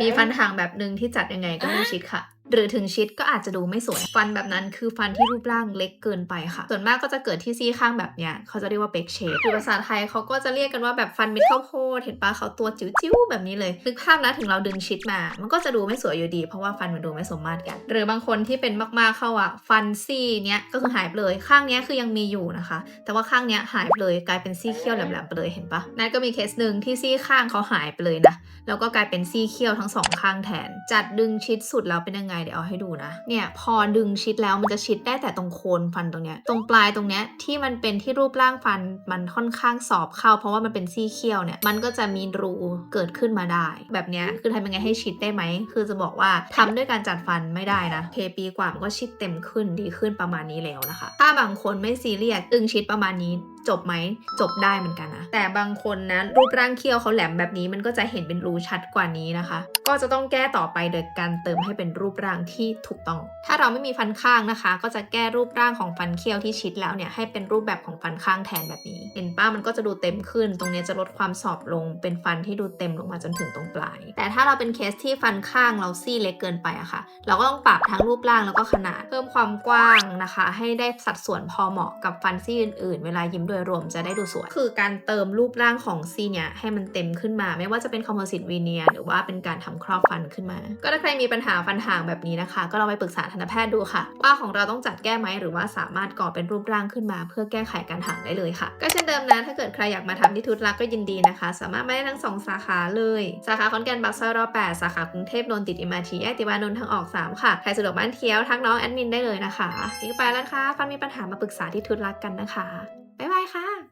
มีฟันห่างแบบหนึ่งที่จัดยังไงก็ไม่ชิดค่ะ หรือถึงชิดก็อาจจะดูไม่สวย ฟันแบบนั้นคือฟันที่รูปร่างเล็กเกินไปค่ะ ส่วนมากก็จะเกิดที่ซี่ข้างแบบเนี้ยเขาจะเรียกว่าเบกเชฟคือภาษาไทยเขาก็จะเรียกกันว่าแบบฟันเม็ดข้าวโพดเห็นปะเขาตัวจิ๋วๆแบบนี้เลยนึกภาพนะถึงเราดึงชิดมา มันก็จะดูไม่สวยอยู่ดี เพราะว่าฟันมันดูไม่สมมาตรกัน หรือบางคนที่เป็นมากๆเข้าอะฟันซี่เนี้ยก็คือหายไปเลยข้างเนี้ยคือยังมีอยู่นะคะ แต่ว่าข้างเนี้ยหายไปเลยกลายเป็นซี่เขี้ยวแหลมๆไปเลยเห็นปะนั่นก็มีเคสหนึ่งที่ซี่ข้างเขาหายไปเลยนะแล้วก็กลายเป็นซี่เขี้ยวทั้งสองข้างแทน จัดดึงชิดสุดแล้วเป็นยังไงเดี๋ยวเอาให้ดูนะ เนี่ยพอดึงชิดแล้วมันจะชิดได้แต่ตรงโคนฟันตรงเนี้ย ตรงปลายตรงเนี้ยที่มันเป็นที่รูปร่างฟันมันค่อนข้างสอบเข้า เพราะว่ามันเป็นซี่เขี้ยวเนี่ย มันก็จะมีรูเกิดขึ้นมาได้ แบบเนี้ยคือทำยังไงให้ชิดได้ไหม คือจะบอกว่าทำด้วยการจัดฟันไม่ได้นะเคปีกว่ามันก็ชิดเต็มขึ้นดีขึ้นประมาณนี้แล้วนะคะ ถ้าบางคนไม่ซีเรียสดึงชิดประมาณนี้ จบไหมจบได้เหมือนกันนะแต่บางคนนะรูปร่างเคี้ยวเขาแหลมแบบนี้มันก็จะเห็นเป็นรูชัดกว่านี้นะคะ ก็จะต้องแก้ต่อไปโดยการเติมให้เป็นรูปร่างที่ถูกต้อง ถ้าเราไม่มีฟันข้างนะคะ ก็จะแก้รูปร่างของฟันเคี้ยวที่ชิดแล้วเนี่ยให้เป็นรูปแบบของฟันข้างแทนแบบนี้ เห็นป้ามันก็จะดูเต็มขึ้น ตรงนี้จะลดความสอบลง เป็นฟันที่ดูเต็มลงมาจนถึงตรงปลาย แต่ถ้าเราเป็นเคสที่ฟันข้างเราซี่เล็กเกินไปอะค่ะ เราก็ต้องปรับทั้งรูปร่างแล้วก็ขนาดเพิ่มความกว้างนะคะ ให้ได้สัดส่วนพอเหมาะกับฟันซี่อื่นๆ เวลายิ้มโดยรวมจะได้ดูสวย คือการเติมรูปร่างของซีเนี่ยให้มันเต็มขึ้นมา ไม่ว่าจะเป็นคอมโพสิตวีเนียหรือว่าเป็นการทำครอบฟันขึ้นมา ก็ถ้าใครมีปัญหาฟันห่างแบบนี้นะคะ ก็ลองไปปรึกษาทันตแพทย์ดูค่ะ ว่าของเราต้องจัดแก้ไหมหรือว่าสามารถก่อเป็นรูปร่างขึ้นมา เพื่อแก้ไขการห่างได้เลยค่ะ ก็เช่นเดิมนะถ้าเกิดใครอยากมาทำที่ทุตลักก็ยินดีนะคะ สามารถมาได้ทั้งสองสาขาเลยสาขาขอนแกนบักซอยรอ8สาขากรุงเทพนนท์ติด MRT แยกติวานนท์ทางออก 3 ค่ะใครสะดวกบ้านเที่ยวทักน้องแอดมินได้เลยนะคะนี่ไปแล้วนะคะฟันมีปัญหามาปรึกษาที่ทุตลักกันนะคะ บ๊ายบายค่ะ